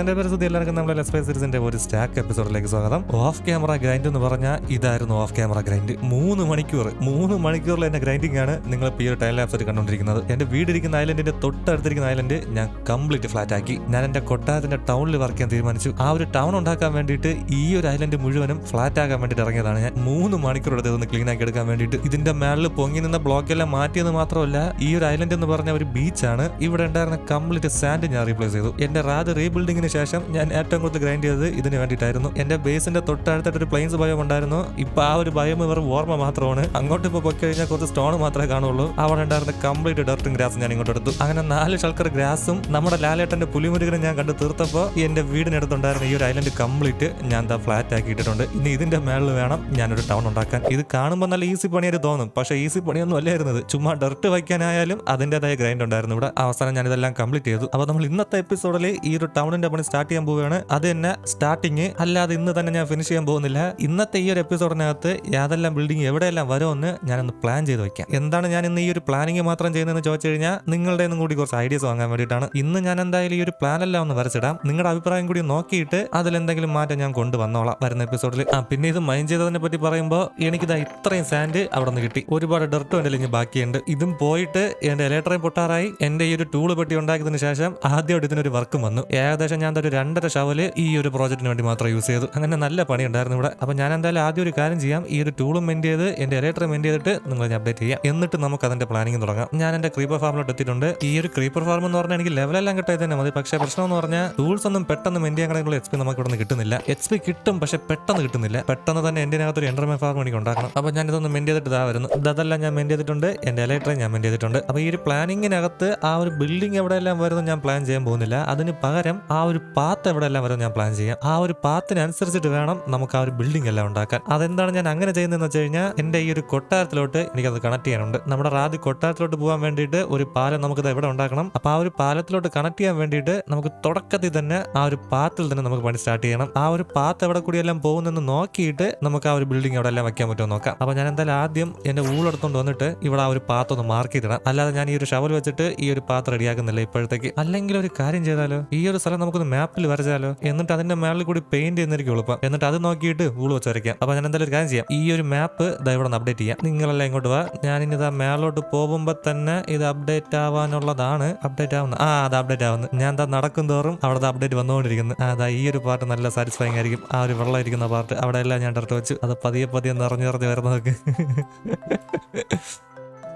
എന്റെ പേര് എല്ലാവർക്കും നമ്മുടെ ലെസ്പേ ഒരു സ്റ്റാക്ക് എപ്പിസോഡിലേക്ക് സ്വാഗതം. ഓഫ് ക്യാമറ ഗ്രൈൻഡ് എന്ന് പറഞ്ഞാൽ ഇതായിരുന്നു ഓഫ് ക്യാമറ ഗ്രൈൻഡ് മൂന്ന് മണിക്കൂർ മൂന്ന് മണിക്കൂറിൽ എന്റെ ഗ്രൈൻഡിംഗ് ആണ് നിങ്ങൾ ഈ ഒരു ടൈം ലാപ്സ് കണ്ടുകൊണ്ടിരിക്കുന്നത് എന്റെ വീടിരിക്കുന്ന ഐലൻഡിന്റെ തൊട്ടടുത്തിരിക്കുന്ന ഐലൻഡ് ഞാൻ കംപ്ലീറ്റ് ഫ്ലാറ്റ് ആക്കി. ഞാൻ എന്റെ കൊട്ടാരത്തിന്റെ ടൗണിൽ വർക്ക് ചെയ്യാൻ തീരുമാനിച്ചു. ആ ഒരു ടൗൺ ഉണ്ടാക്കാൻ വേണ്ടിയിട്ട് ഈ ഒരു ഐലൻഡ് മുഴുവനും ഫ്ലാറ്റ് ആക്കാൻ വേണ്ടിയിട്ട് ഇറങ്ങിയതാണ് ഞാൻ. മൂന്ന് മണിക്കൂർ എടുത്ത് ഒന്ന് ക്ലീൻ ആക്കി എടുക്കാൻ വേണ്ടിയിട്ട്. ഇതിന്റെ മേളിൽ പൊങ്ങി നിന്ന ബ്ലോക്ക് എല്ലാം മാറ്റിയെന്ന് മാത്രമല്ല ഈ ഒരു ഐലൻഡ് എന്ന് പറഞ്ഞ ഒരു ബീച്ചാണ് ഇവിടെ ഉണ്ടായിരുന്ന കംപ്ലീറ്റ് സാൻഡ് ഞാൻ റീപ്ലേസ് ചെയ്തു. എന്റെ റാദ് റീബിൽഡിങ്ങിന് ശേഷം ഞാൻ ഏറ്റവും കൂടുതൽ ഗ്രൈൻഡ് ചെയ്തത് ഇതിന് വേണ്ടിയിട്ടായിരുന്നു. എന്റെ ബേസിന്റെ തൊട്ടടുത്തായിട്ട് ഒരു പ്ലെയിൻസ് ഭയം ഉണ്ടായിരുന്നു. ഇപ്പൊ ആ ഒരു ഭയം ഇവർ ഓർമ്മ മാത്രമാണ്. അങ്ങോട്ട് ഇപ്പൊ പൊക്കി കഴിഞ്ഞാൽ കുറച്ച് സ്റ്റോൺ മാത്രമേ കാണുള്ളൂ. അവിടെ ഉണ്ടായിരുന്ന കംപ്ലീറ്റ് ഡർട്ടും ഗ്രാസ് ഞാൻ ഇങ്ങോട്ട് എടുത്തു. അങ്ങനെ നാല് ഷൾക്കർ ഗ്രാസും നമ്മുടെ ലാലേട്ടന്റെ പുലിമുരുകനും ഞാൻ കണ്ട് തീർത്തപ്പോൾ എന്റെ വീടിനടുത്തുണ്ടായിരുന്ന ഈ ഒരു ഐലൻഡ് കംപ്ലീറ്റ് ഞാൻ ദാ ഫ്ലാറ്റ് ആക്കി ഇട്ടിട്ടുണ്ട്. ഇനി ഇതിന്റെ മേളിൽ വേണം ഞാനൊരു ടൗൺ ഉണ്ടാക്കാൻ. ഇത് കാണുമ്പോൾ നല്ല ഈസി പണിയായിട്ട് തോന്നും. പക്ഷേ ഈസി പണിയൊന്നും അല്ലായിരുന്നത്. ചുമ്മാ ഡർട്ട് വയ്ക്കാനായാലും അതിന്റെതായ ഗ്രൈൻഡ് ഉണ്ടായിരുന്നു ഇവിടെ. അവസാനം ഞാൻ ഇതെല്ലാം കംപ്ലീറ്റ് ചെയ്തു. അപ്പോൾ നമ്മൾ ഇന്നത്തെ എപ്പിസോഡിൽ ഈ ഒരു ടൗണിന്റെ പണി സ്റ്റാർട്ട് ചെയ്യാൻ പോവുകയാണ്. അത് തന്നെ സ്റ്റാർട്ടിങ് അല്ലാതെ ഇന്ന് തന്നെ ഞാൻ ഫിനിഷ് ചെയ്യാൻ പോകുന്നില്ല. ഇന്നത്തെ ഈ ഒരു എപ്പിസോഡിനകത്ത് ഏതെല്ലാം ബിൽഡിംഗ് എവിടെയെല്ലാം വരുമെന്ന് ഞാനൊന്ന് പ്ലാൻ ചെയ്ത് വെക്കാം. എന്താണ് ഞാൻ ഇന്ന് ഈ ഒരു പ്ലാനിങ് മാത്രം ചെയ്യുന്നതെന്ന് ചോദിച്ചു കഴിഞ്ഞാൽ നിങ്ങളുടെ ഒന്നും കൂടി കുറച്ച് ഐഡിയസ് വാങ്ങാൻ വേണ്ടിയിട്ടാണ്. ഇന്ന് ഞാൻ എന്തായാലും ഈ ഒരു പ്ലാൻ എല്ലാം ഒന്ന് വരച്ചിടാം. നിങ്ങളുടെ അഭിപ്രായം കൂടി നോക്കിയിട്ട് അതിൽ എന്തെങ്കിലും മാറ്റം ഞാൻ കൊണ്ടുവന്നോളാം വരുന്ന എപ്പിസോഡിൽ ആ പിന്നെ ഇത് മൈൻഡ് ചെയ്തതിനെ പറ്റി പറയുമ്പോൾ എനിക്കിതാ ഇത്രയും സാൻഡ് അവിടെ നിന്ന് കിട്ടി. ഒരുപാട് ഡെർട്ടും എന്റെ ഇനി ബാക്കിയുണ്ട്. ഇതും പോയിട്ട് എന്റെ ഇലക്ട്രയും പൊട്ടാറായി. എന്റെ ഈ ഒരു ടൂൾ പെട്ടി ഉണ്ടാക്കിയതിനു ശേഷം ആദ്യമായിട്ട് ഇതിനൊരു വർക്കും വന്നു. ഏകദേശം ഞാൻ ഒരു രണ്ടര ഷവൽ ഈ ഒരു പ്രോജക്റ്റിന് വേണ്ടി മാത്രം യൂസ് ചെയ്തു. അങ്ങനെ നല്ല പണി ഉണ്ടായിരുന്നു ഇവിടെ. അപ്പൊ ഞാൻ എന്തായാലും ആദ്യം ഒരു കാര്യം ചെയ്യാം. ഈ ഒരു ടൂളും മെന്റ് ചെയ്ത് എന്റെ ഇലക്ട്ര മെന്റ് ചെയ്തിട്ട് നിങ്ങൾ അപ്ഡേറ്റ് ചെയ്യാം. എന്നിട്ട് നമുക്ക് അതിന്റെ പ്ലാനിങ് തുടങ്ങാം. ഞാൻ എന്റെ ക്രീപ്പർ ഫാമിലോട്ട് എത്തിയിട്ടുണ്ട്. ഈ ഒരു ക്രീപ്പർ ഫാം എന്ന് പറഞ്ഞാൽ എനിക്ക് ലെവലെല്ലാം കിട്ടാതെ തന്നെ മതി. പക്ഷേ പ്രശ്നം എന്ന് പറഞ്ഞാൽ ടൂൾസ് ഒന്നും പെട്ടെന്ന് മെന്റ് ചെയ്യാൻ കഴിയുള്ള എച്ച് പി നമുക്ക് ഇവിടെ നിന്ന് കിട്ടുന്നില്ല. എക്സ്പി കിട്ടും പക്ഷെ പെട്ടെന്ന് കിട്ടുന്നില്ല. പെട്ടെന്ന് തന്നെ അകത്ത് ഒരു എൻഡർമേ ഫാം എനിക്ക് ഉണ്ടാക്കണം. അപ്പൊ ഞാൻ ഇതൊന്ന് മെന്റ് ചെയ്തിട്ട് ഇതാ വരുന്നു. ഇതെല്ലാം ഞാൻ മെന്റ് ചെയ്തിട്ടുണ്ട്. എന്റെ ഇലക്ട്രി ഞാൻ മെന്റ് ചെയ്തിട്ടുണ്ട്. അപ്പൊ ഈ ഒരു പ്ലാനിങ്ങിനകത്ത് ആ ഒരു ബിൽഡിംഗ് എവിടെയെല്ലാം വരുന്നത് ഞാൻ പ്ലാൻ ചെയ്യാൻ പോകുന്നില്ല. അതിന് പകരം ആ ഒരു പാത്ത് എവിടെയെല്ലാം വരും ഞാൻ പ്ലാൻ ചെയ്യാം. ആ ഒരു പാത്തിനനുസരിച്ചിട്ട് വേണം നമുക്ക് ആ ഒരു ബിൽഡിംഗ് എല്ലാം ഉണ്ടാക്കാൻ. അതെന്താണ് ഞാൻ അങ്ങനെ ചെയ്യുന്നതെന്ന് വെച്ച് കഴിഞ്ഞാൽ എന്റെ ഈ ഒരു കൊട്ടാരത്തിലോട്ട് എനിക്കത് കണക്ട് ചെയ്യാനുണ്ട്. നമ്മുടെ റാദി കൊട്ടാരത്തിലോട്ട് പോകാൻ വേണ്ടിയിട്ട് ഒരു പാലം നമുക്കത് എവിടെ ഉണ്ടാക്കണം? അപ്പോൾ ആ ഒരു പാലത്തിലോട്ട് കണക്ട് ചെയ്യാൻ വേണ്ടിയിട്ട് നമുക്ക് തുടക്കത്തിൽ തന്നെ ആ ഒരു പാത്തിൽ തന്നെ നമുക്ക് പണി സ്റ്റാർട്ട് ചെയ്യണം. ആ ഒരു പാത്ത് എവിടെ കൂടിയെല്ലാം പോകുന്നെന്ന് നോക്കിയിട്ട് നമുക്ക് ആ ഒരു ബിൽഡിംഗ് എവിടെ എല്ലാം വെക്കാൻ പറ്റുമോ നോക്കാം. അപ്പോൾ ഞാൻ എന്തായാലും ആദ്യം എന്റെ ഊളെടുത്തോണ്ട് വന്നിട്ട് ഇവിടെ ആ ഒരു പാത്ത് ഒന്ന് മാർക്ക് ചെയ്തിടാം. അല്ലാതെ ഞാൻ ഈ ഒരു ഷവൽ വെച്ചിട്ട് ഈ ഒരു പാത്ത് റെഡിയാക്കുന്നില്ല ഇപ്പോഴത്തേക്ക്. അല്ലെങ്കിൽ ഒരു കാര്യം ചെയ്താലോ? ഈ ഒരു സ്ഥലം നമുക്കൊന്ന് മാപ്പിൽ വരച്ചാലോ? എന്നിട്ട് അതിന്റെ മേളിൽ കൂടി പെയിന്റ് ചെയ്യുന്നതായിരിക്കും എളുപ്പം. എന്നിട്ട് അത് നോക്കിയിട്ട് ഊൾ വെച്ച് വരയ്ക്കാം. അപ്പൊ ഞാൻ എന്തായാലും ഒരു കാര്യം ചെയ്യാം. ഈ ഒരു മാപ്പ് ഇതാ ഇവിടെ അപ്ഡേറ്റ് ചെയ്യാം. നിങ്ങളെല്ലാം ഇങ്ങോട്ട് വാ. ഞാൻ ഇനി ഇതാ മേളോട്ട് പോകുമ്പോ തന്നെ ഇത് അപ്ഡേറ്റ് ആവാനുള്ളതാണ്. അപ്ഡേറ്റ് ആവുന്ന ആ അത് അപ്ഡേറ്റ് ആവുന്നു. ഞാൻ എന്താ നടക്കും തോറും അവിടെ അപ്ഡേറ്റ് വന്നുകൊണ്ടിരിക്കുന്നു. അതാ ഈ ഒരു പാർട്ട് നല്ല സാറ്റിസ്ഫൈങ് ആയിരിക്കും. ആ ഒരു വെള്ളം ഇരിക്കുന്ന പാർട്ട് അവിടെ എല്ലാം ഞാൻ ഡയറക്റ്റ് വെച്ചു. അത് പതിയെ പതിയെ നിറഞ്ഞു നിറഞ്ഞു വരുന്നതൊക്കെ.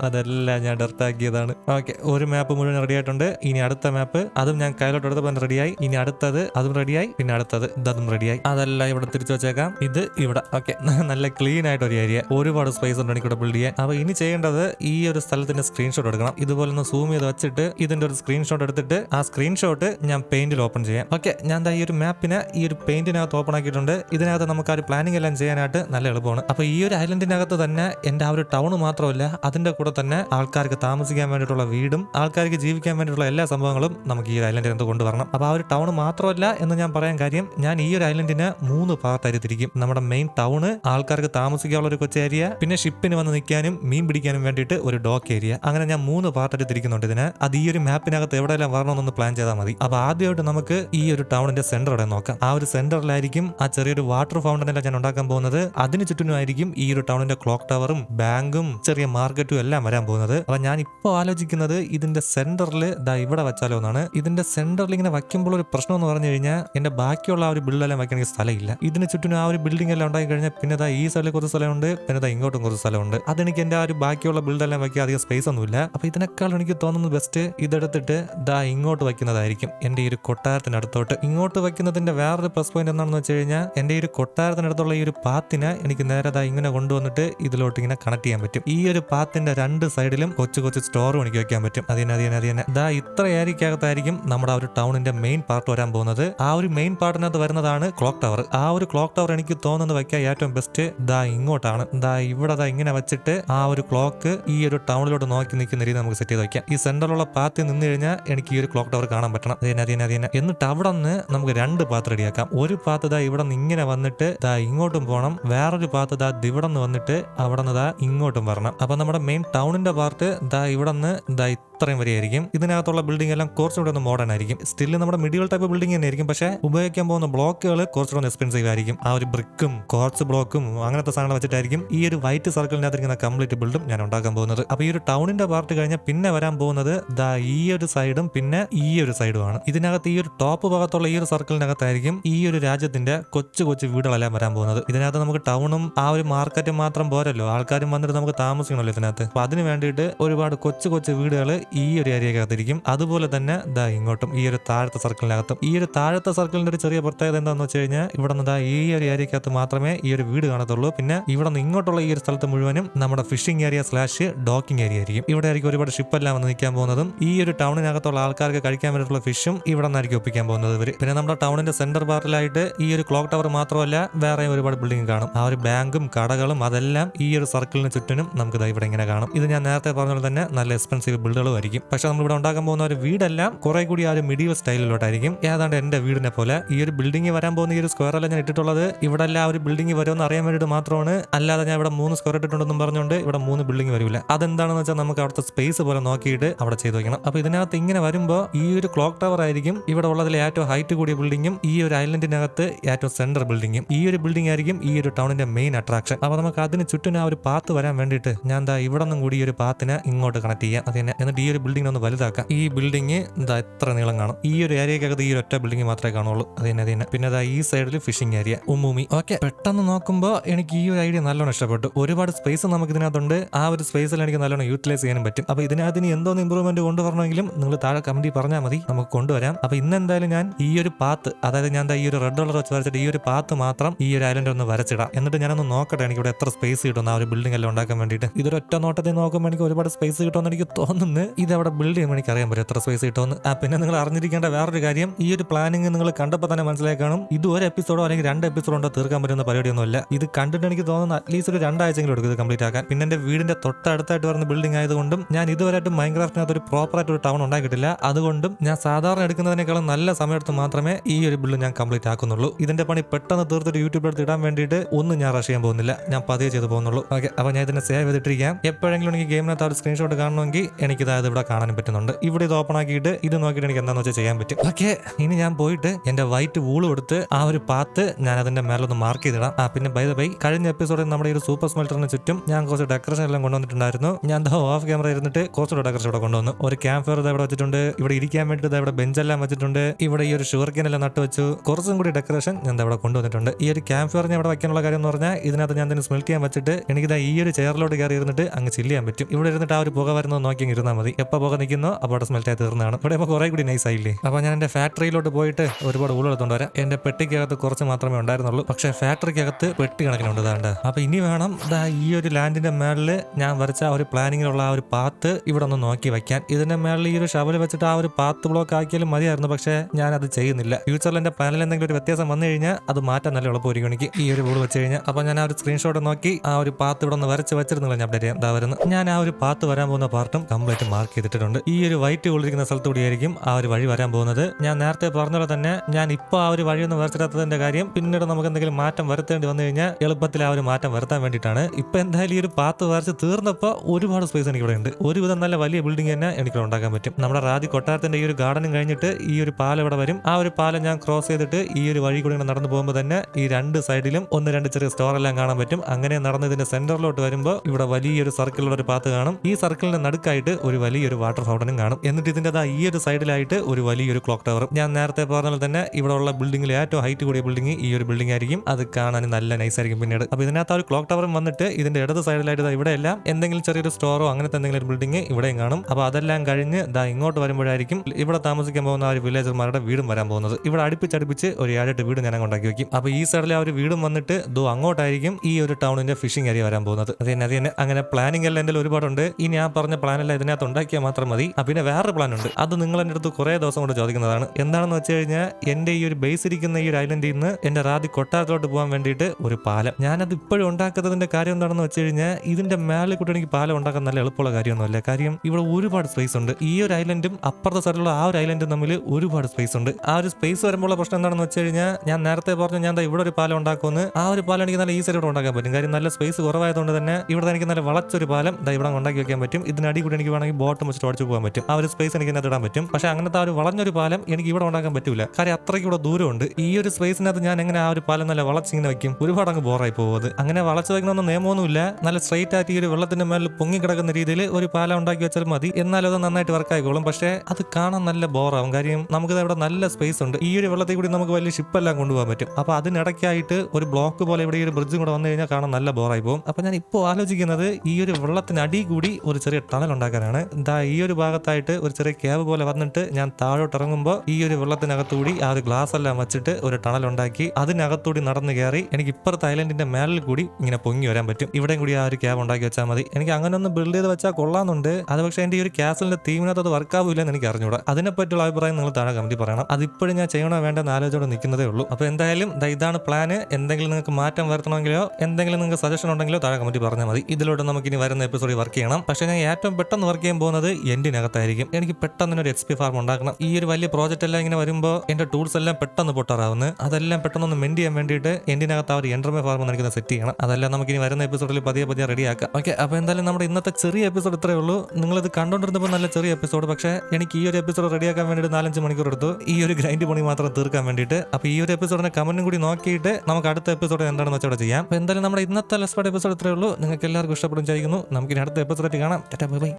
അതെല്ലാം ഞാൻ ഡർട്ടാക്കിയതാണ് ഓക്കെ ഒരു മാപ്പ് മുഴുവൻ റെഡി ആയിട്ടുണ്ട്. ഇനി അടുത്ത മാപ്പ് അതും ഞാൻ കയ്യിലോട്ട് എടുത്തപ്പോൾ റെഡിയായി ഇനി അടുത്തത് അതും റെഡിയായി പിന്നെ അടുത്തത് ഇതും റെഡിയായി അതെല്ലാം ഇവിടെ തിരിച്ചു വെച്ചേക്കാം. ഇത് ഇവിടെ. ഓക്കെ നല്ല ക്ലീൻ ആയിട്ട് ഒരു ഏരിയ ഒരുപാട് സ്പേസ് ഉണ്ട് എനിക്കിവിടെ ബിൽഡ് ചെയ്യാൻ. അപ്പൊ ഇനി ചെയ്യേണ്ടത് ഈ ഒരു സ്ഥലത്തിന്റെ സ്ക്രീൻഷോട്ട് എടുക്കണം. ഇതുപോലെ ഒന്ന് സൂം ചെയ്ത് വെച്ചിട്ട് ഇതിന്റെ ഒരു സ്ക്രീൻഷോട്ട് എടുത്തിട്ട് ആ സ്ക്രീൻഷോട്ട് ഞാൻ പെയിന്റിൽ ഓപ്പൺ ചെയ്യാം. ഓക്കെ ഞാൻ ഈ ഒരു മാപ്പിനെ ഈ ഒരു പെയിന്റിനകത്ത് ഓപ്പൺ ആക്കിയിട്ടുണ്ട്. ഇതിനകത്ത് നമുക്ക് ആ ഒരു പ്ലാനിംഗ് എല്ലാം ചെയ്യാനായിട്ട് നല്ല എളുപ്പമാണ്. അപ്പൊ ഈ ഒരു ഐലൻഡിനകത്ത് തന്നെ എന്റെ ആ ഒരു ടൗൺ മാത്രമല്ല അതിന്റെ കൂടെ തന്നെ ആൾക്കാർക്ക് താമസിക്കാൻ വേണ്ടിയിട്ടുള്ള വീടും ആൾക്കാർക്ക് ജീവിക്കാൻ വേണ്ടിയിട്ടുള്ള എല്ലാ സംഭവങ്ങളും നമുക്ക് ഈ ഐലൻഡിനകത്ത് കൊണ്ടുവരണം. അപ്പോൾ ആ ഒരു ടൗൺ മാത്രമല്ല എന്ന് ഞാൻ പറയാൻ കാര്യം ഞാൻ ഈ ഒരു ഐലൻഡിന് മൂന്ന് ഭാഗത്തായി തിരിക്കും. നമ്മുടെ മെയിൻ ടൗണ് ആൾക്കാർക്ക് താമസിക്കാനുള്ള ഒരു കൊച്ചു ഏരിയ പിന്നെ ഷിപ്പിന് വന്ന് നിൽക്കാനും മീൻ പിടിക്കാനും വേണ്ടിയിട്ട് ഒരു ഡോക്ക് ഏരിയ അങ്ങനെ ഞാൻ മൂന്ന് പാർട്ടായിട്ട് തിരിക്കുന്നുണ്ട് ഇതിന്. അത് ഈ ഒരു മാപ്പിനകത്ത് എവിടെയെല്ലാം വരണമെന്നൊന്ന് പ്ലാൻ ചെയ്താൽ മതി. അപ്പോൾ ആദ്യമായിട്ട് നമുക്ക് ഈ ഒരു ടൗണിന്റെ സെന്റർ ഇവിടെ നോക്കാം. ആ ഒരു സെന്ററിലായിരിക്കും ആ ചെറിയൊരു വാട്ടർ ഫൗണ്ടനെല്ലാം ഞാൻ ഉണ്ടാക്കാൻ പോകുന്നത്. അതിന് ചുറ്റിനുമായിരിക്കും ഈ ഒരു ടൗണിന്റെ ക്ലോക്ക് ടവറും ബാങ്കും ചെറിയ മാർക്കറ്റും എല്ലാം വരാൻ പോകുന്നത്. അപ്പൊ ഞാൻ ഇപ്പോൾ ആലോചിക്കുന്നത് ഇതിന്റെ സെന്ററിൽ ദാ ഇവിടെ വെച്ചാലോ എന്നാണ്. ഇതിന്റെ സെന്ററിൽ ഇങ്ങനെ വയ്ക്കുമ്പോൾ ഒരു പ്രശ്നം എന്ന് പറഞ്ഞു കഴിഞ്ഞാൽ എന്റെ ബാക്കിയുള്ള ആ ഒരു ബിൽഡെല്ലാം എല്ലാം വെക്കണമെങ്കിൽ സ്ഥലമില്ല. ഇതിന് ചുറ്റിനും ആ ഒരു ബിൽഡിംഗ് എല്ലാം ഉണ്ടായി കഴിഞ്ഞാൽ പിന്നെ ദാ ഈ സൈഡിൽ കുറച്ച് സ്ഥലമുണ്ട് പിന്നെ ദാ ഇങ്ങോട്ടും കുറച്ച് സ്ഥലമുണ്ട്. അതെനിക്ക് എന്റെ ആ ഒരു ബാക്കിയുള്ള ബിൽഡെല്ലാം വയ്ക്കാൻ അധികം സ്പേസ് ഒന്നുമില്ല. അപ്പൊ ഇതിനേക്കാൾ എനിക്ക് തോന്നുന്നത് ബെസ്റ്റ് ഇതെടുത്തിട്ട് ദാ ഇങ്ങോട്ട് വയ്ക്കുന്നതായിരിക്കും. എന്റെ ഈ ഒരു കൊട്ടാരത്തിന് അടുത്തോട്ട്. ഇങ്ങോട്ട് വയ്ക്കുന്നതിന്റെ വേറൊരു പ്ലസ് പോയിന്റ് എന്താണെന്ന് വെച്ച് കഴിഞ്ഞാൽ എന്റെ ഈ ഒരു കൊട്ടാരത്തിനടുത്തുള്ള ഈ ഒരു പാത്തിനെ എനിക്ക് നേരെ ദാ ഇങ്ങനെ കൊണ്ടുവന്നിട്ട് ഇതിലോട്ട് ഇങ്ങനെ കണക്ട് ചെയ്യാൻ പറ്റും. ഈ ഒരു പാത്തിന്റെ രണ്ട് സൈഡിലും കൊച്ചു കൊച്ചു സ്റ്റോർ എനിക്ക് വെക്കാൻ പറ്റും. അതിന് അതിന് അതിന് ദാ ഇത്ര ഏരിയക്കകത്തായിരിക്കും നമ്മുടെ ആ ഒരു ടൗണിന്റെ മെയിൻ പാർട്ട് വരാൻ പോകുന്നത്. ആ ഒരു മെയിൻ പാർട്ടിനകത്ത് വരുന്നതാണ് ക്ലോക്ക് ടവർ. ആ ഒരു ക്ലോക്ക് ടവർ എനിക്ക് തോന്നുന്നത് വെക്കാൻ ഏറ്റവും ബെസ്റ്റ് ദാ ഇങ്ങോട്ടാണ്. ദാ ഇവിടെ ദാ ഇങ്ങനെ വെച്ചിട്ട് ആ ഒരു ക്ലോക്ക് ഈ ഒരു ടൗണിലോട്ട് നോക്കി നിൽക്കുന്ന രീതി നമുക്ക് സെറ്റ് ചെയ്ത് വെക്കാം. ഈ സെന്ററിലുള്ള പാത്തിൽ നിന്ന് കഴിഞ്ഞാൽ എനിക്ക് ഈ ഒരു ക്ലോക്ക് ടവർ കാണാൻ പറ്റണം. അതിന് അതിന് അതിന് എന്നിട്ട് അവിടെ നിന്ന് നമുക്ക് രണ്ട് പാത്ത് റെഡിയാക്കാം. ഒരു പാത്ത് ദാ ഇവിടെ നിന്ന് ഇങ്ങനെ വന്നിട്ട് ദാ ഇങ്ങോട്ടും പോകണം. വേറൊരു പാത്ത് ദാ ഇവിടെ നിന്ന് വന്നിട്ട് അവിടെ നിന്ന് ദാ ഇങ്ങോട്ടും വരണം. അപ്പൊ നമ്മുടെ മെയിൻ ടൗണിന്റെ പാർട്ട് ദാ ഇവിടെ നിന്ന് ദാ അത്രയും വരെയായിരിക്കും. ഇതിനകത്തുള്ള ബിൽഡിംഗ് എല്ലാം കുറച്ചുകൂടെ ഒന്ന് മോഡേൺ ആയിരിക്കും. സ്റ്റിൽ നമ്മുടെ മിഡിയൽ ടൈപ്പ് ബിൽഡിംഗ് തന്നെ ആയിരിക്കും പക്ഷേ ഉപയോഗിക്കാൻ പോകുന്ന ബ്ലോക്കുകൾ കുറച്ചുകൂടെ ഒന്ന് എക്സ്പെൻസീവ് ആയിരിക്കും. ആ ഒരു ബ്രിക്കും കോർച്ച് ബ്ലോക്കും അങ്ങനത്തെ സാധനങ്ങൾ വെച്ചിട്ടായിരിക്കും ഈ ഒരു വൈറ്റ് സർക്കിളിനകത്തിരിക്കുന്ന കംപ്ലീറ്റ് ബിൽഡും ഞാൻ ഉണ്ടാക്കാൻ പോകുന്നത്. അപ്പൊ ഈ ഒരു ടൗണിന്റെ പാർട്ട് കഴിഞ്ഞാൽ പിന്നെ വരാൻ പോകുന്നത് ദാ ഈ ഒരു സൈഡും പിന്നെ ഈ ഒരു സൈഡുമാണ് ഇതിനകത്ത് ഈ ഒരു ടോപ്പ് ഭാഗത്തുള്ള ഈ ഒരു സർക്കിളിനകത്തായിരിക്കും ഈ ഒരു രാജ്യത്തിന്റെ കൊച്ചു കൊച്ചു വീടുകളെല്ലാം വരാൻ പോകുന്നത്. ഇതിനകത്ത് നമുക്ക് ടൗണും ആ ഒരു മാർക്കറ്റും മാത്രം പോരല്ലോ. ആൾക്കാരും വന്നിട്ട് നമുക്ക് താമസിക്കണമല്ലോ ഇതിനകത്ത്. അപ്പൊ അതിന് വേണ്ടിയിട്ട് ഒരുപാട് കൊച്ചു കൊച്ചു വീടുകൾ ഈ ഒരു ഏരിയക്കകത്തിരിക്കും. അതുപോലെ തന്നെ ദാ ഇങ്ങോട്ടും ഈ ഒരു താഴത്തെ സർക്കിളിനകത്തും. ഈ ഒരു താഴത്തെ സർക്കിളിന്റെ ഒരു ചെറിയ പ്രത്യേകത എന്താണെന്ന് വെച്ച് കഴിഞ്ഞാൽ ഇവിടെ നിന്ന് ദാ ഈ ഒരു ഏരിയക്കകത്ത് മാത്രമേ ഈ ഒരു വീട് കാണത്തുള്ളൂ. പിന്നെ ഇവിടെ നിന്ന് ഇങ്ങോട്ടുള്ള ഈ ഒരു സ്ഥലത്ത് മുഴുവനും നമ്മുടെ fishing area slash docking area ആയിരിക്കും. ഇവിടെ ആയിരിക്കും ഒരുപാട് ഷിപ്പെല്ലാം വന്ന് നിൽക്കാൻ പോകുന്നതും ഈ ഒരു ടൗണിനകത്തുള്ള ആൾക്കാർക്ക് കഴിക്കാൻ വേണ്ടിയിട്ടുള്ള ഫിഷും ഇവിടെ നിന്നായിരിക്കും ഒപ്പിക്കാൻ പോകുന്നത് ഇവർ പിന്നെ നമ്മുടെ ടൗണിന്റെ സെന്റർ പാർട്ടിലായിട്ട് ഈ ഒരു ക്ലോക്ക് ടവർ മാത്രമല്ല വേറെയും ഒരുപാട് ബിൽഡിംഗ് കാണും. ആ ഒരു ബാങ്കും കടകളും അതെല്ലാം ഈ ഒരു സർക്കിളിന് ചുറ്റിനും നമുക്ക് ഇവിടെ ഇങ്ങനെ കാണും. ഇത് ഞാൻ നേരത്തെ പറഞ്ഞ പോലെ തന്നെ നല്ല എക്സ്പെൻസീവ് ബിൽഡുകളും ആയിരിക്കും. പക്ഷെ നമ്മൾ ഇവിടെ ഉണ്ടാക്കാൻ പോകുന്ന ഒരു വീടെല്ലാം കുറെ കൂടി ആ ഒരു മിഡീവൽ സ്റ്റൈലിലോട്ടായിരിക്കും ഏതാണ്ട് എന്റെ വീടിനെ പോലെ. ഈ ഒരു ബിൽഡിംഗ് വരാൻ പോകുന്ന ഈ ഒരു സ്ക്വയർ അല്ല ഞാൻ ഇട്ടിട്ടുള്ളത്. ഇവിടെ എല്ലാം ഒരു ബിൽഡിംഗ് വരുമെന്ന് അറിയാൻ വേണ്ടിയിട്ട് മാത്രമാണ്. അല്ലാതെ ഞാൻ ഇവിടെ മൂന്ന് സ്ക്വയർ ഇട്ടിട്ടുണ്ടെന്നും പറഞ്ഞുകൊണ്ട് ഇവിടെ മൂന്ന് ബിൽഡിംഗ് വരില്ല. അതെന്താണെന്ന് വെച്ചാൽ നമുക്ക് അവിടുത്തെ സ്പേസ് പോലെ നോക്കിയിട്ട് അവിടെ ചെയ്തു വെക്കണം. അപ്പൊ ഇതിനകത്ത് ഇങ്ങനെ വരുമ്പോൾ ഈ ഒരു ക്ലോക്ക് ടവർ ആയിരിക്കും ഇവിടെ ഉള്ളതിലെ ഏറ്റവും ഹൈറ്റ് കൂടിയ ബിൽഡിങ്ങും ഈ ഒരു ഐലൻഡിനകത്ത് ഏറ്റവും സെന്റർ ബിൽഡിങ്ങും ഈ ഒരു ബിൽഡിംഗ് ആയിരിക്കും ഈ ഒരു ടൗണിന്റെ മെയിൻ അട്രാക്ഷൻ അപ്പൊ നമുക്ക് അതിന് ചുറ്റും ആ ഒരു പാത്ത് വരാൻ വേണ്ടിയിട്ട് ഞാൻ എന്താ ഇവിടെ നിന്നും കൂടി ഈ ഒരു പാത്തിനെ ഇങ്ങോട്ട് കണക്ട് ചെയ്യാം. അത് തന്നെ. എന്നിട്ട് ഈ ഒരു ബിൽഡിംഗ് ഒന്ന് വലുതാക്കാം. ഈ ബിൽഡിംഗ് എന്താ എത്ര നീളം കാണും? ഈ ഒരു ഏരിയക്കകത്ത് ഈ ഒറ്റ ബിൽഡിംഗ് മാത്രമേ കാണുള്ളൂ. അത് തന്നെ തന്നെ. പിന്നെ അതാ ഈ സൈഡിൽ ഫിഷിംഗ് ഏരിയ ഉമ്മൂമി ഓക്കെ പെട്ടെന്ന് നോക്കുമ്പോൾ എനിക്ക് ഈ ഒരു ഐഡിയ നല്ലോണം ഇഷ്ടപ്പെട്ടു. ഒരുപാട് സ്പേസ് നമുക്ക് ഇതിനകത്തുണ്ട്. ആ ഒരു സ്പേസിൽ എനിക്ക് നല്ലോണം യൂട്ടിലൈസ് ചെയ്യാനും പറ്റും. അപ്പൊ ഇതിനകത്ത് ഇനി എന്തോന്ന് ഇമ്പ്രൂവ്മെന്റ് കൊണ്ടുവരണമെങ്കിലും നിങ്ങൾ താഴെ കമന്റിൽ പറഞ്ഞാൽ മതി. നമുക്ക് കൊണ്ടുവരാം. അപ്പൊ ഇന്ന് എന്തായാലും ഞാൻ ഈ ഒരു പാത്ത് അതായത് ഞാൻ ഈ ഒരു റെഡ് കളർ വെച്ച് വരച്ചിട്ട് ഈ ഒരു പാത്ത് മാത്രം ഈ ഒരു ഐലൻഡ് ഒന്ന് വരച്ചിടാം. എന്നിട്ട് ഞാനൊന്ന് നോക്കട്ടെ എനിക്ക് ഇവിടെ എത്ര സ്പേസ് കിട്ടും ആ ഒരു ബിൽഡിംഗ് എല്ലാം ഉണ്ടാക്കാൻ വേണ്ടിയിട്ട്. ഇതൊരു ഒറ്റ നോട്ടത്തിൽ നോക്കുമ്പോൾ എനിക്ക് ഒരുപാട് സ്പേസ് കിട്ടുമെന്ന് എനിക്ക് തോന്നുന്നു. ഇത് അവിടെ ബിൽഡ് ചെയ്യുമ്പോൾ എനിക്ക് അറിയാൻ പറ്റും എത്ര സ്പേസ് കിട്ടുമെന്ന്. ആ പിന്നെ നിങ്ങൾ അറിഞ്ഞിരിക്കേണ്ട വേറൊരു കാര്യം ഈ ഒരു പ്ലാനിങ് നിങ്ങൾ കണ്ടപ്പോൾ തന്നെ മനസ്സിലായി കാണും. ഇത് ഒരു എപ്പിസോഡോ അല്ലെങ്കിൽ രണ്ട് എപ്പിസോഡോ തീർക്കാൻ പറ്റുന്ന പരിപാടിയൊന്നുമല്ല. ഇത് കണ്ടിട്ട് എനിക്ക് തോന്നുന്നു അറ്റ്ലീസ്റ്റ് ഒരു രണ്ടാഴ്ചയെങ്കിലും എടുക്കും ഇത് കംപ്ലീറ്റ് ആക്കാൻ. പിന്നെ എന്റെ വീടിന്റെ തൊട്ടടുത്തായിട്ട് വരുന്ന ബിൽഡിംഗ് ആയതുകൊണ്ടും ഞാൻ ഇതുവരെയായിട്ടും മൈൻക്രാഫ്റ്റിനകത്ത് ഒരു പ്രോപ്പർ ആയിട്ട് ഒരു ടൗൺ ഉണ്ടാക്കിയിട്ടില്ല. അതുകൊണ്ടും ഞാൻ സാധാരണ എടുക്കുന്നതിനേക്കാളും നല്ല സമയത്ത് മാത്രമേ ഈ ഒരു ബിൽഡ് ഞാൻ കംപ്ലീറ്റ് ആക്കുന്നുള്ളൂ. ഇതിന്റെ പണി പെട്ടെന്ന് തീർത്തിട്ട് യൂട്യൂബിൽ എടുത്ത് ഇടാൻ വേണ്ടിയിട്ട് ഒന്നും ഞാൻ റഷ് ചെയ്യാൻ പോകുന്നില്ല. ഞാൻ പതിയെ ചെയ്തു പോകുന്നുള്ളൂ. ഓക്കെ അപ്പോൾ ഞാൻ ഇതിനെ സേവ് ചെയ്തിട്ടിരിക്കാം എപ്പോഴെങ്കിലും എനിക്ക് ഗെയിമിനകത്ത് ഒരു സ്ക്രീൻഷോട്ട് കാണണമെങ്കിൽ എനിക്ക് ഇത് ഇവിടെ കാണാനും പറ്റുന്നുണ്ട്. ഇവിടെ ഇത് ഓപ്പൺ ആക്കിയിട്ട് ഇത് നോക്കിയിട്ട് എനിക്ക് എന്താണെന്ന് വെച്ചാൽ ചെയ്യാൻ പറ്റും. ഓക്കെ ഇനി ഞാൻ പോയിട്ട് എന്റെ വൈറ്റ് വൂൾ കൊടുത്ത് ആ ഒരു പാത്ത് ഞാൻ അതിന്റെ മേലൊന്ന് മാർക്ക് ചെയ്തിടാം. ആ പിന്നെ ബൈ ദ ബൈ കഴിഞ്ഞ എപ്പിസോഡിൽ നമ്മുടെ ഈ ഒരു സൂപ്പർ സ്മെൽറ്ററിന് ചുറ്റും ഞാൻ കുറച്ച് ഡെക്കറേഷൻ എല്ലാം കൊണ്ടുവന്നിട്ടുണ്ടായിരുന്നു. ഞാൻ ദാ ഓഫ് ക്യാമറ ഇരുന്നിട്ട് കുറച്ചുകൂടെ ഡെക്കറേഷൻ ഇവിടെ കൊണ്ടുവന്നു. ഒരു ക്യാമ്പ് ഫയർ ഇവിടെ വെച്ചിട്ടുണ്ട്. ഇവിടെ ഇരിക്കാൻ വേണ്ടിയിട്ട് ഇവിടെ ബെഞ്ചെല്ലാം വെച്ചിട്ടുണ്ട്. ഇവിടെ ഈ ഒരു ഷുഗർ എല്ലാം നട്ടു വെച്ചു. കുറച്ചും കൂടി ഡെക്കറേഷൻ ഞാൻ ഇവിടെ കൊണ്ടുവന്നിട്ടുണ്ട്. ഈ ഒരു ക്യാമ്പ് ഫയർ ഞാൻ ഇവിടെ വയ്ക്കാനുള്ള കാര്യം എന്ന് പറഞ്ഞാൽ ഇതിനകത്ത് ഞാൻ തന്നെ സ്മെൽറ്റ് ചെയ്യാൻ വെച്ചിട്ട് എനിക്ക് ദാ ഈ ഒരു ചെയറിലോട്ട് കയറി ഇരുന്നിട്ട് അങ്ങ് ചില്ല് ചെയ്യാൻ പറ്റും. ഇവിടെ ഇരുന്നിട്ട് ആ ഒരു പുക വരുന്നത് നോക്കി ഇരുന്നാൽ മതി. എപ്പോൾ പോകെ നിൽക്കുന്നോ അപ്പോൾ അവിടെ സ്മെൽറ്റായി തീർന്നതാണ് ഇവിടെ ഇപ്പോൾ കുറേ കൂടി നൈസ് ആയില്ലേ? അപ്പോൾ ഞാൻ എന്റെ ഫാക്ടറിയിലോട്ട് പോയിട്ട് ഒരുപാട് ഉള്ളെടുത്തോണ്ട് വരാം. എന്റെ പെട്ടിക്കകത്ത് കുറച്ച് മാത്രമേ ഉണ്ടായിരുന്നുള്ളൂ. പക്ഷേ ഫാക്ടറിക്കകത്ത് പെട്ടി കണക്കിനുണ്ട് അതാണ്ട് അപ്പോൾ ഇനി വേണം ദാ ഈ ഒരു ലാൻഡിന്റെ മേളിൽ ഞാൻ വരച്ച ആ ഒരു പ്ലാനിങ്ങിലുള്ള ആ ഒരു പാത്ത് ഇവിടെ ഒന്ന് നോക്കി വെക്കാൻ ഇതിന്റെ മേളിൽ ഈ ഒരു ഷവൽ വെച്ചിട്ട് ആ ഒരു പാത്ത് ബ്ലോക്ക് ആക്കിയാലും മതിയായിരുന്നു. പക്ഷേ ഞാൻ അത് ചെയ്യുന്നില്ല. ഫ്യൂച്ചറിൽ എന്റെ പ്ലാനിൽ എന്തെങ്കിലും ഒരു വ്യത്യാസം വന്നു കഴിഞ്ഞാൽ അത് മാറ്റാൻ നല്ല എളുപ്പമായിരിക്കും എനിക്ക് ഈ ഒരു ബോൾ വെച്ച് കഴിഞ്ഞാൽ. അപ്പോൾ ഞാൻ ആ ഒരു സ്ക്രീൻഷോട്ട് നോക്കി ആ ഒരു പാത്ത് ഇവിടെ ഒന്ന് വരച്ച് വെച്ചിരുന്നില്ല ഞാൻ അപ്ഡേറ്റ് ചെയ്യാം. ദാ വരുന്നു. ഞാൻ ആ ഒരു പാത്ത് വരാൻ പോകുന്ന പാർട്ടും കംപ്ലീറ്റ് മാർക്ക് ചെയ്തിട്ടുണ്ട് ഈ ഒരു വൈറ്റ് ഉള്ളിരിക്കുന്ന സ്ഥലത്ത് കൂടിയായിരിക്കും ആ ഒരു വഴി വരാൻ പോകുന്നത്. ഞാൻ നേരത്തെ പറഞ്ഞപോലെ തന്നെ ഞാൻ ഇപ്പോൾ ആ ഒരു വഴിയൊന്നും വരച്ചിടാത്തതിന്റെ കാര്യം പിന്നീട് നമുക്ക് എന്തെങ്കിലും മാറ്റം വരുത്തേണ്ടി വന്നു കഴിഞ്ഞാൽ എളുപ്പത്തിൽ ആ ഒരു മാറ്റം വരുത്താൻ വേണ്ടിയിട്ടാണ്. ഇപ്പൊ എന്തായാലും ഈ ഒരു പാത്ത് വരച്ച് തീർന്നപ്പോൾ ഒരുപാട് സ്പേസ് എനിക്ക് ഇവിടെ ഉണ്ട് ഒരുവിധം നല്ല വലിയ ബിൽഡിംഗ് തന്നെ എനിക്ക് ഉണ്ടാക്കാൻ പറ്റും. നമ്മുടെ റാദി കൊട്ടാരത്തിന്റെ ഈ ഒരു ഗാർഡനും കഴിഞ്ഞിട്ട് ഈ ഒരു പാലം ഇവിടെ വരും. ആ ഒരു പാലം ഞാൻ ക്രോസ് ചെയ്തിട്ട് ഈ ഒരു വഴി കൂടി നടന്നു പോകുമ്പോൾ തന്നെ ഈ രണ്ട് സൈഡിലും ഒന്ന് രണ്ട് ചെറിയ സ്റ്റോർ എല്ലാം കാണാൻ പറ്റും. അങ്ങനെ നടന്ന് ഇതിന്റെ സെന്ററിലോട്ട് വരുമ്പോൾ ഇവിടെ വലിയൊരു സർക്കിളുള്ള ഒരു പാത്ത് കാണും. ഈ സർക്കിളിന്റെ നടുക്കായിട്ട് ഒരു വലിയൊരു വാട്ടർ ഫൗണ്ടനും കാണും. എന്നിട്ട് ഇതിന്റെ ഈ ഒരു സൈഡിലായിട്ട് ഒരു വലിയൊരു ക്ലോക്ക് ടവറും ഞാൻ നേരത്തെ പറഞ്ഞ പോലെ തന്നെ ഇവിടെ ഉള്ള ബിൽഡിംഗിൽ ഏറ്റവും ഹൈറ്റ് കൂടിയ ബിൽഡിംഗ് ഈ ഒരു ബിൽഡിംഗ് ആയിരിക്കും. അത് കാണാൻ നല്ല നൈസ് ആയിരിക്കും പിന്നീട്. അപ്പോൾ ഇതിനകത്ത് ആ ഒരു ക്ലോക്ക് ടവറും വന്നിട്ട് ഇതിന്റെ ഇടത് സൈഡിലായിട്ട് ഇവിടെ എല്ലാം എന്തെങ്കിലും ചെറിയൊരു സ്റ്റോറോ അങ്ങനത്തെ എന്തെങ്കിലും ഒരു ബിൽഡിംഗ് ഇവിടെയും കാണും. അപ്പോൾ അതെല്ലാം കഴിഞ്ഞ് ദാ ഇങ്ങോട്ട് വരുമ്പോഴായിരിക്കും ഇവിടെ താമസിക്കാൻ പോകുന്ന ഒരു വില്ലേജർമാരുടെ വീടും വരാൻ പോകുന്നത്. ഇവിടെ അടുപ്പിച്ചടുപ്പിച്ച് ഒരു ഏഴെട്ട് വീട് ഞാൻ ഉണ്ടാക്കി വെക്കും. അപ്പോൾ ഈ സൈഡിലെ ആ ഒരു വീടും വന്നിട്ട് ദോ അങ്ങോട്ടായിരിക്കും ഈ ഒരു ടൗണിന്റെ ഫിഷിംഗ് ഏരിയ വരാൻ പോകുന്നത്. അത് തന്നെ അത് തന്നെ. അങ്ങനെ പ്ലാനിങ് എല്ലാം എന്റെ ഒരുപാടുണ്ട്. ഇനി ഞാൻ പറഞ്ഞ പ്ലാൻ എല്ലാം ഉണ്ടാക്കിയാൽ മാത്രം മതി. പിന്നെ വേറൊരു പ്ലാൻ ഉണ്ട്. അത് നിങ്ങൾ എന്റെ അടുത്ത് കുറേ ദിവസം കൊണ്ട് ചോദിക്കുന്നതാണ്. എന്താണെന്ന് വെച്ച് കഴിഞ്ഞാൽ എന്റെ ഈ ഒരു ബേസ് ഇരിക്കുന്ന ഈ ഒരു ഐലൻഡിൽ നിന്ന് എന്റെ റാദി കൊട്ടാരത്തോട്ട് പോകാൻ വേണ്ടിയിട്ട് ഒരു പാലം. ഞാനത് ഇപ്പോഴും ഉണ്ടാക്കുന്നതിന്റെ കാര്യം എന്താണെന്ന് വെച്ച് കഴിഞ്ഞാൽ ഇതിന്റെ മേലെ കൂട്ടി എനിക്ക് പാലം ഉണ്ടാക്കാൻ നല്ല എളുപ്പമുള്ള കാര്യമൊന്നുമല്ല. കാര്യം ഇവിടെ ഒരുപാട് സ്പേസ് ഉണ്ട്. ഈ ഒരു ഐലൻഡും അപ്പുറത്തെ സൈഡിലുള്ള ആ ഒരു ഐലൻഡും തമ്മിൽ ഒരുപാട് സ്പേസ് ഉണ്ട്. ആ ഒരു സ്പേസ് വരുമ്പോഴുള്ള പ്രശ്നം എന്താണെന്ന് വെച്ച് കഴിഞ്ഞാൽ ഞാൻ നേരത്തെ പറഞ്ഞു ഞാൻ ഇവിടെ ഒരു പാലം ഉണ്ടാക്കുമെന്ന്. ആ ഒരു പാലം എനിക്ക് നല്ല ഈസി ഇവിടെ ഉണ്ടാക്കാൻ പറ്റും. കാര്യം നല്ല സ്പേസ് കുറവായതുകൊണ്ട് തന്നെ ഇവിടെ എനിക്ക് നല്ല വളച്ചൊരു പാലം ഇവിടെ ഉണ്ടാക്കി വെക്കാൻ പറ്റും. ഇതിനടി കൂടി എനിക്ക് വേണമെങ്കിൽ ബോട്ടം വെച്ചിട്ട് ഓടിച്ചു പോകാൻ പറ്റും. ആ ഒരു സ്പേസ് എനിക്ക് ഇതിനകത്ത് ഇടാൻ പറ്റും. പക്ഷെ അങ്ങനത്തെ ആ ഒരു വളഞ്ഞൊരു പാലം എനിക്ക് ഇവിടെ ഉണ്ടാക്കാൻ പറ്റില്ല കാര്യം അത്രയ്ക്ക് ഇവിടെ ദൂരമുണ്ട്. ഈ ഒരു സ്പേസിനകത്ത് ഞാൻ എങ്ങനെ ആ ഒരു പാലം നല്ല വളച്ച് വളച്ചിങ്ങനെ വെക്കും? ഒരുപാട് അങ്ങ് ബോറായി പോകുന്നത് അങ്ങനെ വളച്ചു വെക്കണമെന്ന് നിയമമൊന്നുമില്ല. നല്ല സ്ട്രൈറ്റ് ആയിട്ട് ഈ ഒരു വെള്ളത്തിന്റെ മേലിൽ പൊങ്ങി കിടക്കുന്ന രീതിയിൽ ഒരു പാലം ഉണ്ടാക്കി വെച്ചാൽ മതി. എന്നാലും അത് നന്നായിട്ട് വർക്ക് ആയിക്കോളും. പക്ഷേ അത് കാണാൻ നല്ല ബോറാവും കാര്യം നമുക്ക് ഇവിടെ നല്ല സ്പേസ് ഉണ്ട്. ഈ ഒരു വെള്ളത്തിൽ കൂടി നമുക്ക് വലിയ ഷിപ്പ് എല്ലാം കൊണ്ടുപോകാൻ പറ്റും. അപ്പൊ അതിനിടയ്ക്കായിട്ട് ഒരു ബ്ലോക്ക് പോലെ ഇവിടെ ഈ ഒരു ബ്രിഡ്ജും കൂടെ വന്നു കഴിഞ്ഞാൽ കാണാൻ നല്ല ബോറായി പോകും. അപ്പൊ ഞാൻ ഇപ്പോൾ ആലോചിക്കുന്നത് ഈ ഒരു വെള്ളത്തിനടി കൂടി ഒരു ചെറിയ ടണൽ ഉണ്ടാക്കാനാണ്. ദാ ഈ ഒരു ഭാഗത്തായിട്ട് ഒരു ചെറിയ ക്യാബ് പോലെ വന്നിട്ട് ഞാൻ താഴോട്ട് ഇറങ്ങുമ്പോൾ ഈ ഒരു വെള്ളത്തിനകത്തുകൂടി ആ ഒരു ഗ്ലാസ് എല്ലാം വെച്ചിട്ട് ഒരു ടണൽ ഉണ്ടാക്കി അതിനകത്തൂടി നടന്നു കയറി എനിക്ക് ഇപ്പുറത്തെ ഐലൻഡിന്റെ മേലിൽ കൂടി ഇങ്ങനെ പൊങ്ങി വരാൻ പറ്റും. ഇവിടെയും കൂടി ആ ഒരു ക്യാബ് ഉണ്ടാക്കി വെച്ചാൽ മതി. എനിക്ക് അങ്ങനെ ഒന്ന് ബിൽഡ് ചെയ്ത് വെച്ചാൽ കൊള്ളാമെന്നുണ്ട്. അത് പക്ഷേ എന്റെ ഈ ഒരു ക്യാസലിന്റെ തീമിനകത്ത് അത് വർക്ക് ആവില്ല എന്ന് എനിക്ക് അറിഞ്ഞൂടാ. അതിനെപ്പറ്റിയുള്ള അഭിപ്രായം നിങ്ങൾ താഴെ കമന്റി പറയണം. അതിപ്പോഴും ഞാൻ ചെയ്യണോ വേണ്ടെന്ന് ആലോചനയോടെ നിൽക്കുന്നതേ ഉള്ളൂ. അപ്പോൾ എന്തായാലും ഇതാണ് പ്ലാന് എന്തെങ്കിലും നിങ്ങൾക്ക് മാറ്റം വരുത്തണമെങ്കിലോ എന്തെങ്കിലും നിങ്ങൾക്ക് സജഷൻ ഉണ്ടെങ്കിലോ താഴെ കമന്റി പറഞ്ഞാൽ മതി. ഇതിലൂടെ നമുക്ക് ഇനി വരുന്ന എപ്പിസോഡിൽ വർക്ക് ചെയ്യണം. പക്ഷേ ഞാൻ ഏറ്റവും പെട്ടെന്ന് വർക്ക് ചെയ്യാൻ പോകുന്നത് എൻഡിനകത്തായിരിക്കും എനിക്ക് പെട്ടെന്ന് ഒരു എക്സ് പി ഫാർം ഉണ്ടാക്കണം. ഈ ഒരു വലിയ പ്രോജക്റ്റ് എല്ലാം ഇങ്ങനെ വരുമ്പോൾ എന്റെ ടൂൾസ് എല്ലാം പെട്ടെന്ന് പൊട്ടാറാവുന്നത് അതെല്ലാം പെട്ടെന്ന് മെൻഡ് ചെയ്യാൻ വേണ്ടിയിട്ട് എൻഡിനകത്ത് ആ ഒരു എൻഡർമേ ഫാർം എനിക്ക് സെറ്റ് ചെയ്യണം. അതെല്ലാം നമുക്ക് ഇനി വരുന്ന എപ്പിസോഡിൽ പതിയെ പതിയെ റെഡിയാക്കാം ഓക്കെ അപ്പോൾ എന്തായാലും നമ്മുടെ ഇന്നത്തെ ചെറിയ എപ്പിസോഡ് ഇത്രയേ ഉള്ളൂ. നിങ്ങളിത് കണ്ടുകൊണ്ടിരുന്നപ്പോൾ നല്ല ചെറിയ എപ്പിസോഡ് പക്ഷേ എനിക്ക് ഈ ഒരു എപ്പിസോഡ് റെഡിയാക്കാൻ വേണ്ടിയിട്ട് നാലഞ്ച് മണിക്കൂർ എടുത്തു. ഈ ഒരു ഗ്രൈൻഡ് പണി മാത്രം തീർക്കാൻ വേണ്ടിയിട്ട്. അപ്പോൾ ഈ ഒരു എപ്പിസോഡിനെ കമന്റും കൂടി നോക്കിയിട്ട് നമുക്ക് അടുത്ത എപ്പിസോഡ് എന്താണെന്ന് വെച്ചാൽ ചെയ്യാം. അപ്പോൾ എന്തായാലും നമ്മുടെ ഇന്നത്തെ ലെസ്പാട് എപ്പിസോഡ് ഇത്രയേ ഉള്ളൂ. നിങ്ങൾക്ക് എല്ലാവർക്കും ഇഷ്ടപ്പെടും ചെയ്യുന്നു നമുക്ക് ഇനി അടുത്ത എപ്പിസോഡ് കാണാം. ബൈ.